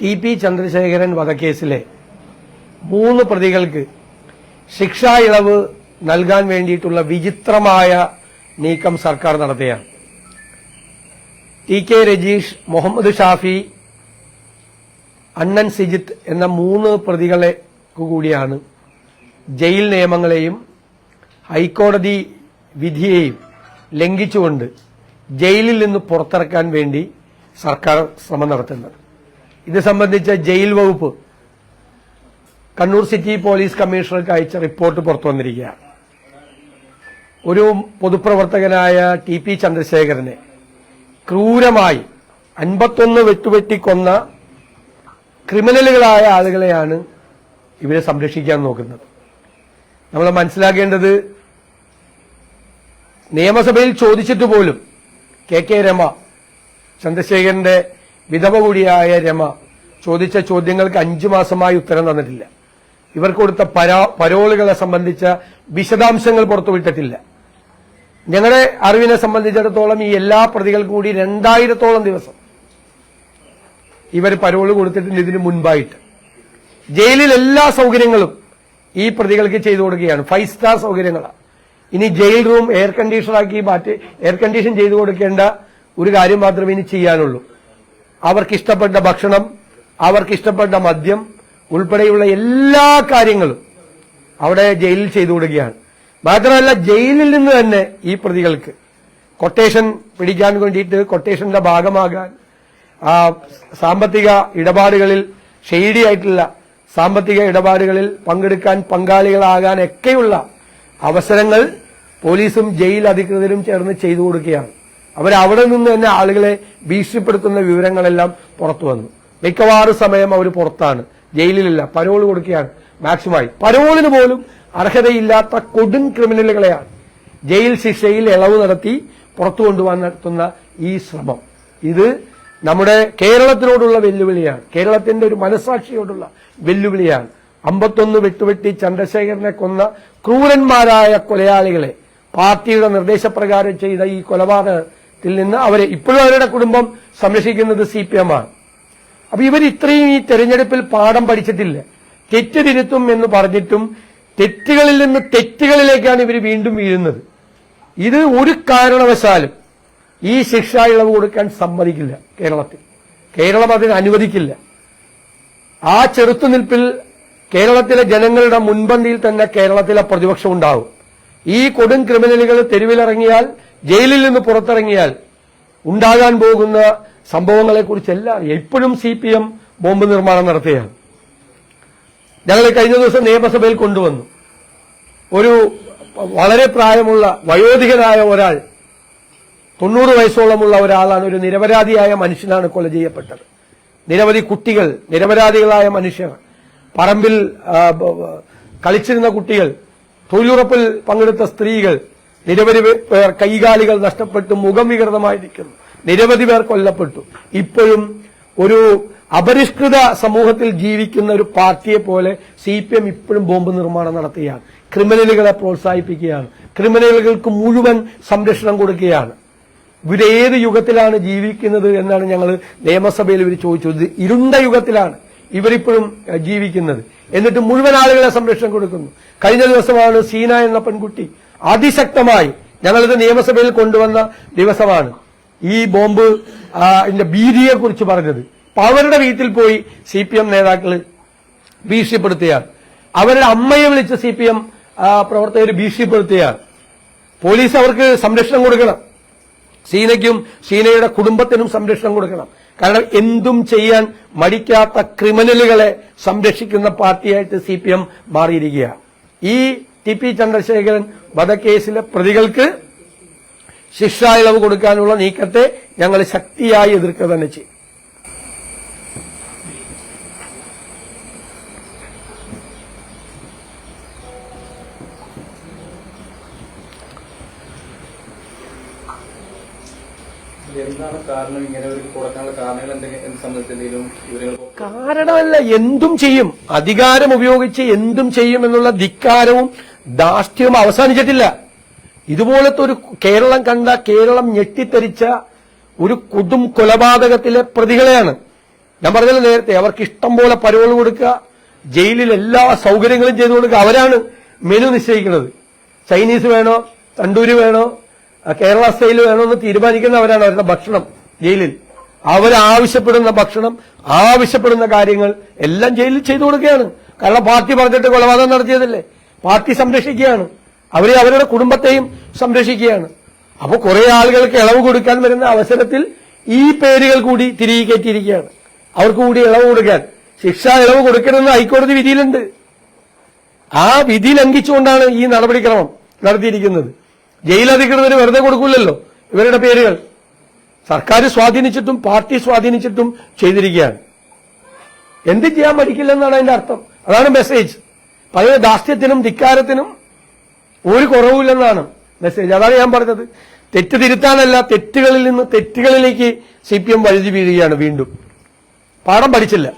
T P Chandrasekharan വധക്കേസിലെ മൂന്ന് പ്രതികൾക്ക് ശിക്ഷാ ഇളവ് നൽകാൻ വേണ്ടിയിട്ടുള്ള വിചിത്രമായ നീക്കം സർക്കാർ നടത്തുകയാണ് ടി കെ രജീഷ് മുഹമ്മദ് ഷാഫി അണ്ണൻ സിജിത്ത് എന്ന മൂന്ന് പ്രതികളെ കൂടിയാണ് ജയിൽ നിയമങ്ങളെയും ഹൈക്കോടതി വിധിയെയും ലംഘിച്ചുകൊണ്ട് ജയിലിൽ നിന്ന് പുറത്തിറക്കാൻ വേണ്ടി സർക്കാർ ശ്രമം നടത്തുന്നത്. ഇത് സംബന്ധിച്ച ജയിൽ വകുപ്പ് കണ്ണൂർ സിറ്റി പോലീസ് കമ്മീഷണർക്ക് അയച്ച റിപ്പോർട്ട് പുറത്തു വന്നിരിക്കുകയാണ്. ഒരു പൊതുപ്രവർത്തകനായ ടി പി ചന്ദ്രശേഖരനെ ക്രൂരമായി അൻപത്തൊന്ന് വെട്ടുവെട്ടിക്കൊന്ന ക്രിമിനലുകളായ ആളുകളെയാണ് ഇവരെ സംരക്ഷിക്കാൻ നോക്കുന്നത്. നമ്മൾ മനസ്സിലാക്കേണ്ടത് നിയമസഭയിൽ ചോദിച്ചിട്ട് പോലും കെ കെ രമ ചന്ദ്രശേഖരന്റെ വിധവ കൂടിയായ രമ ചോദിച്ച ചോദ്യങ്ങൾക്ക് അഞ്ചു മാസമായി ഉത്തരം തന്നിട്ടില്ല. ഇവർ കൊടുത്ത പരാ- പരോളുകളെ സംബന്ധിച്ച വിശദാംശങ്ങൾ പുറത്തുവിട്ടിട്ടില്ല ഞങ്ങളുടെ അറിവിനെ സംബന്ധിച്ചിടത്തോളം ഈ എല്ലാ പ്രതികൾക്കും കൂടി രണ്ടായിരത്തോളം ദിവസം ഇവർ പരോൾ കൊടുത്തിട്ടുണ്ട് ഇതിനു മുൻപായിട്ട്. ജയിലിൽ എല്ലാ സൗകര്യങ്ങളും ഈ പ്രതികൾക്ക് ചെയ്തു കൊടുക്കുകയാണ്. ഫൈവ് സ്റ്റാർ സൗകര്യങ്ങളാണ്. ഇനി ജയിൽ റൂം എയർ കണ്ടീഷണറാക്കി മാറ്റി എയർ കണ്ടീഷൻ ചെയ്തു കൊടുക്കേണ്ട ഒരു കാര്യം മാത്രമേ ഇനി ചെയ്യാനുള്ളൂ. അവർക്കിഷ്ടപ്പെട്ട ഭക്ഷണം അവർക്ക് ഇഷ്ടപ്പെട്ട മദ്യം ഉൾപ്പെടെയുള്ള എല്ലാ കാര്യങ്ങളും അവിടെ ജയിലിൽ ചെയ്തു കൊടുക്കുകയാണ് മാത്രമല്ല ജയിലിൽ നിന്ന് തന്നെ ഈ പ്രതികൾക്ക് കൊട്ടേഷൻ പിടിക്കാൻ വേണ്ടിയിട്ട് കൊട്ടേഷന്റെ ഭാഗമാകാൻ ആ സാമ്പത്തിക ഇടപാടുകളിൽ ഷെയ്ഡി ആയിട്ടുള്ള സാമ്പത്തിക ഇടപാടുകളിൽ പങ്കെടുക്കാൻ പങ്കാളികളാകാൻ ഒക്കെയുള്ള അവസരങ്ങൾ പോലീസും ജയിൽ അധികൃതരും ചേർന്ന് ചെയ്തു കൊടുക്കുകയാണ് അവരവിടെ നിന്ന് തന്നെ ആളുകളെ ഭീഷണിപ്പെടുത്തുന്ന വിവരങ്ങളെല്ലാം പുറത്തു വന്നു. മിക്കവാറും സമയം അവർ പുറത്താണ്. ജയിലിലല്ല പരോൾ കൊടുക്കുകയാണ്. മാക്സിമമായി. പരോളിന് പോലും അർഹതയില്ലാത്ത കൊടും ക്രിമിനലുകളെയാണ് ജയിൽ ശിക്ഷയിൽ ഇളവ് നടത്തി പുറത്തു കൊണ്ടുപോകാൻ നടത്തുന്ന ഈ ശ്രമം. ഇത് നമ്മുടെ കേരളത്തിനോടുള്ള വെല്ലുവിളിയാണ്. കേരളത്തിന്റെ ഒരു മനസാക്ഷിയോടുള്ള വെല്ലുവിളിയാണ്. അമ്പത്തൊന്ന് വെട്ടുവെട്ടി ചന്ദ്രശേഖരനെ കൊന്ന ക്രൂരന്മാരായ കൊലയാളികളെ പാർട്ടിയുടെ നിർദ്ദേശപ്രകാരം ചെയ്ത ഈ കൊലപാതകത്തിൽ നിന്ന് അവരെ ഇപ്പോഴും അവരുടെ കുടുംബം സംരക്ഷിക്കുന്നത് സി പി എം ആണ്. അപ്പൊ ഇവർ ഇത്രയും ഈ തെരഞ്ഞെടുപ്പിൽ പാഠം പഠിച്ചിട്ടില്ല. തെറ്റ് തിരുത്തും എന്ന് പറഞ്ഞിട്ടും തെറ്റുകളിൽ നിന്ന് തെറ്റുകളിലേക്കാണ് ഇവർ വീണ്ടും വീഴുന്നത്. ഇത് ഒരു കാരണവശാലും ഈ ശിക്ഷ ഇളവ് കൊടുക്കാൻ സമ്മതിക്കില്ല കേരളത്തിൽ. കേരളം അതിന് അനുവദിക്കില്ല. ആ ചെറുത്തുനിൽപ്പിൽ കേരളത്തിലെ ജനങ്ങളുടെ മുൻപന്തിയിൽ തന്നെ കേരളത്തിലെ പ്രതിപക്ഷം ഉണ്ടാവും. ഈ കൊടും ക്രിമിനലുകൾ തെരുവിലിറങ്ങിയാൽ ജയിലിൽ നിന്ന് പുറത്തിറങ്ങിയാൽ ഉണ്ടാകാൻ പോകുന്ന സംഭവങ്ങളെക്കുറിച്ചെല്ലാം ഇപ്പോഴും സി പി എം ബോംബ് നിർമ്മാണം നടത്തുകയാണ് ഞങ്ങൾ കഴിഞ്ഞ ദിവസം നിയമസഭയിൽ കൊണ്ടുവന്നു. ഒരു വളരെ പ്രായമുള്ള വയോധികനായ ഒരാൾ തൊണ്ണൂറ് വയസ്സോളമുള്ള ഒരാളാണ് ഒരു നിരപരാധിയായ മനുഷ്യനാണ് കൊല ചെയ്യപ്പെട്ടത്. നിരവധി കുട്ടികൾ നിരപരാധികളായ മനുഷ്യർ പറമ്പിൽ കളിച്ചിരുന്ന കുട്ടികൾ തൊഴിലുറപ്പിൽ പങ്കെടുത്ത സ്ത്രീകൾ നിരവധി പേർ കൈകാലികൾ നഷ്ടപ്പെട്ടു മുഖം വികൃതമായിരിക്കുന്നു. നിരവധി പേർ കൊല്ലപ്പെട്ടു. ഇപ്പോഴും ഒരു അപരിഷ്കൃത സമൂഹത്തിൽ ജീവിക്കുന്ന ഒരു പാർട്ടിയെ പോലെ സി പി എം ഇപ്പോഴും ബോംബ് നിർമ്മാണം നടത്തുകയാണ്. ക്രിമിനലുകളെ പ്രോത്സാഹിപ്പിക്കുകയാണ്. ക്രിമിനലുകൾക്ക് മുഴുവൻ സംരക്ഷണം കൊടുക്കുകയാണ്. ഇവരേത് യുഗത്തിലാണ് ജീവിക്കുന്നത് എന്നാണ് ഞങ്ങൾ നിയമസഭയിൽ ഇവർ ചോദിച്ചത്. ഇരുണ്ട യുഗത്തിലാണ് ഇവരിപ്പോഴും ജീവിക്കുന്നത്. എന്നിട്ട് മുഴുവൻ ആളുകളെ സംരക്ഷണം കൊടുക്കുന്നു. കഴിഞ്ഞ ദിവസമാണ് സീന എന്ന പെൺകുട്ടി അതിശക്തമായി ഞങ്ങളിത് നിയമസഭയിൽ കൊണ്ടുവന്ന ദിവസമാണ്. ഈ ബോംബ് ഭീതിയെ കുറിച്ച് പറഞ്ഞത്. അപ്പൊ അവരുടെ വീട്ടിൽ പോയി സി പി എം നേതാക്കൾ ഭീഷണിപ്പെടുത്തുകയാണ്. അവരുടെ അമ്മയെ വിളിച്ച് സി പി എം പ്രവർത്തകർ ഭീഷണിപ്പെടുത്തുകയാണ്. പോലീസ് അവർക്ക് സംരക്ഷണം കൊടുക്കണം. സീനയ്ക്കും സീനയുടെ കുടുംബത്തിനും സംരക്ഷണം കൊടുക്കണം. കാരണം എന്തും ചെയ്യാൻ മടിക്കാത്ത ക്രിമിനലുകളെ സംരക്ഷിക്കുന്ന പാർട്ടിയായിട്ട് സി പി എം മാറിയിരിക്കുകയാണ്. ഈ ടി പി ചന്ദ്രശേഖരൻ വധക്കേസിലെ പ്രതികൾക്ക് ശിക്ഷാ ഇളവ് കൊടുക്കാനുള്ള നീക്കത്തെ ഞങ്ങൾ ശക്തിയായി എതിർക്കുക തന്നെ ചെയ്യും. എന്താണ് കാരണം? ഇങ്ങനെ കൊടുക്കാനുള്ള കാരണങ്ങൾ എന്തെങ്കിലും കാരണമല്ല എന്തും ചെയ്യും. അധികാരം ഉപയോഗിച്ച് എന്തും ചെയ്യും എന്നുള്ള ധിക്കാരവും ധാർഷ്ട്യവും അവസാനിച്ചിട്ടില്ല. ഇതുപോലത്തെ ഒരു കേരളം കണ്ട കേരളം ഞെട്ടിത്തെറിച്ച ഒരു കൊടും കൊലപാതകത്തിലെ പ്രതികളെയാണ്. ഞാൻ പറഞ്ഞല്ലോ നേരത്തെ അവർക്ക് ഇഷ്ടം പോലെ പരവുകൾ കൊടുക്കുക ജയിലിൽ എല്ലാ സൗകര്യങ്ങളും ചെയ്തു കൊടുക്കുക അവരാണ് മെനു നിശ്ചയിക്കുന്നത്. ചൈനീസ് വേണോ തണ്ടൂര് വേണോ കേരള സ്റ്റൈൽ വേണോ എന്ന് തീരുമാനിക്കുന്നവരാണ് അവരുടെ ഭക്ഷണം ജയിലിൽ. അവരാവശ്യപ്പെടുന്ന ഭക്ഷണം ആവശ്യപ്പെടുന്ന കാര്യങ്ങൾ എല്ലാം ജയിലിൽ ചെയ്തു കൊടുക്കുകയാണ്. കാരണം പാർട്ടി പറഞ്ഞിട്ട് കൊലപാതകം നടത്തിയതല്ലേ? പാർട്ടി സംരക്ഷിക്കുകയാണ്. അവരെ അവരുടെ കുടുംബത്തെയും സംരക്ഷിക്കുകയാണ്. അപ്പൊ കുറെ ആളുകൾക്ക് ഇളവ് കൊടുക്കാൻ വരുന്ന അവസരത്തിൽ ഈ പേരുകൾ കൂടി തിരികെ കയറ്റിയിരിക്കുകയാണ്. അവർക്ക് കൂടി ഇളവ് കൊടുക്കാൻ. ശിക്ഷ ഇളവ് കൊടുക്കണമെന്ന് ഹൈക്കോടതി വിധിയിലുണ്ട്. ആ വിധി ലംഘിച്ചുകൊണ്ടാണ് ഈ നടപടിക്രമം നടത്തിയിരിക്കുന്നത്. ജയിലധികൃതർ വെറുതെ കൊടുക്കില്ലല്ലോ ഇവരുടെ പേരുകൾ. സർക്കാർ സ്വാധീനിച്ചിട്ടും പാർട്ടി സ്വാധീനിച്ചിട്ടും ചെയ്തിരിക്കുകയാണ്. എന്ത് ചെയ്യാൻ പഠിക്കില്ലെന്നാണ് അതിന്റെ അർത്ഥം. അതാണ് മെസ്സേജ്. പഴയ ദാസ്യത്തിനും ധിക്കാരത്തിനും ഒരു കുറവുമില്ലെന്നാണ് മെസ്സേജ് അതാണ് ഞാൻ പറഞ്ഞത്. തെറ്റ് തിരുത്താനല്ല തെറ്റുകളിൽ നിന്ന് തെറ്റുകളിലേക്ക് സി പി എം വഴുതി വീഴുകയാണ് വീണ്ടും. പാഠം പഠിച്ചില്ല.